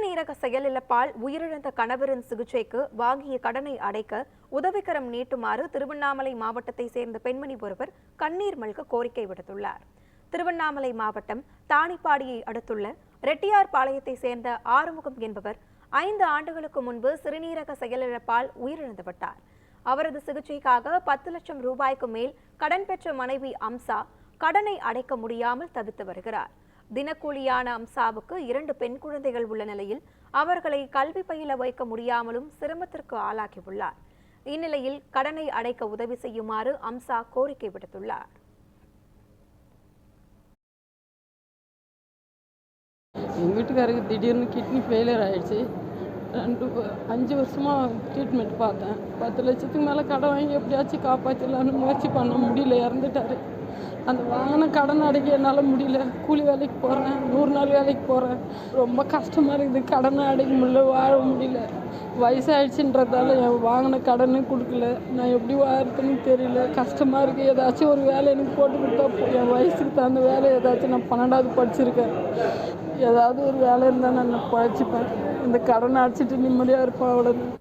சிறுநீரக செயலிழப்பால் உயிரிழந்த கணவரின் சிகிச்சைக்கு வாங்கிய கடனை அடைக்க உதவிக்கரம் நீட்டுமாறு திருவண்ணாமலை மாவட்டத்தை சேர்ந்த பெண்மணி ஒருவர் கண்ணீர் மல்க கோரிக்கை விடுத்துள்ளார். திருவண்ணாமலை மாவட்டம் தானிப்பாடியை அடுத்துள்ள ரெட்டியார்பாளையத்தை சேர்ந்த ஆறுமுகம் என்பவர் ஐந்து ஆண்டுகளுக்கு முன்பு சிறுநீரக செயலிழப்பால் உயிரிழந்து விட்டார். அவரது சிகிச்சைக்காக பத்து லட்சம் ரூபாய்க்கு மேல் கடன் பெற்ற மனைவி அம்சா கடனை அடைக்க முடியாமல் தவித்து வருகிறார். தினக்கூலியான அம்சாவுக்கு இரண்டு பெண் குழந்தைகள் உள்ள நிலையில் அவர்களை கல்வி பயில வைக்க முடியாமலும் சிரமத்திற்கு ஆளாகியுள்ளார். இந்நிலையில் கடனை அடைக்க உதவி செய்யுமாறு அம்சா கோரிக்கை விடுத்துள்ளார். எங்கள் வீட்டுக்காரருக்கு திடீர்னு கிட்னி ஃபெயிலியர் ஆயிடுச்சு. ரெண்டு அஞ்சு வருஷமாக ட்ரீட்மெண்ட் பார்த்தேன். பத்து லட்சத்துக்கு மேலே கடன் வாங்கி எப்படியாச்சும் காப்பாற்றிடலான்னு முயற்சி பண்ண முடியல இறந்துட்டாரு. அந்த வாங்கின கடன் அடைக்க என்னால் முடியல. கூலி வேலைக்கு போகிறேன் நூறு நாள் வேலைக்கு போகிறேன் ரொம்ப கஷ்டமாக இருக்குது. கடனை அடைக்க முடியல வாழ முடியல. வயசாகிடுச்சுன்றதால என் வாங்கின கடனும் கொடுக்கல. நான் எப்படி வாழறதுன்னு தெரியல. கஷ்டமாக இருக்குது ஏதாச்சும் ஒரு வேலை எனக்கு போட்டு கொடுத்தா என் வயசுக்கு தகுந்த வேலை ஏதாச்சும் நான் பன்னெண்டாவது படிச்சிருக்கேன். ஏதாவது ஒரு வேலை இருந்தால் நான் பழச்சிப்பேன் இந்த கடனை அடிச்சிட்டு நிம்மதியாக இருப்பா அவ்வளோதான்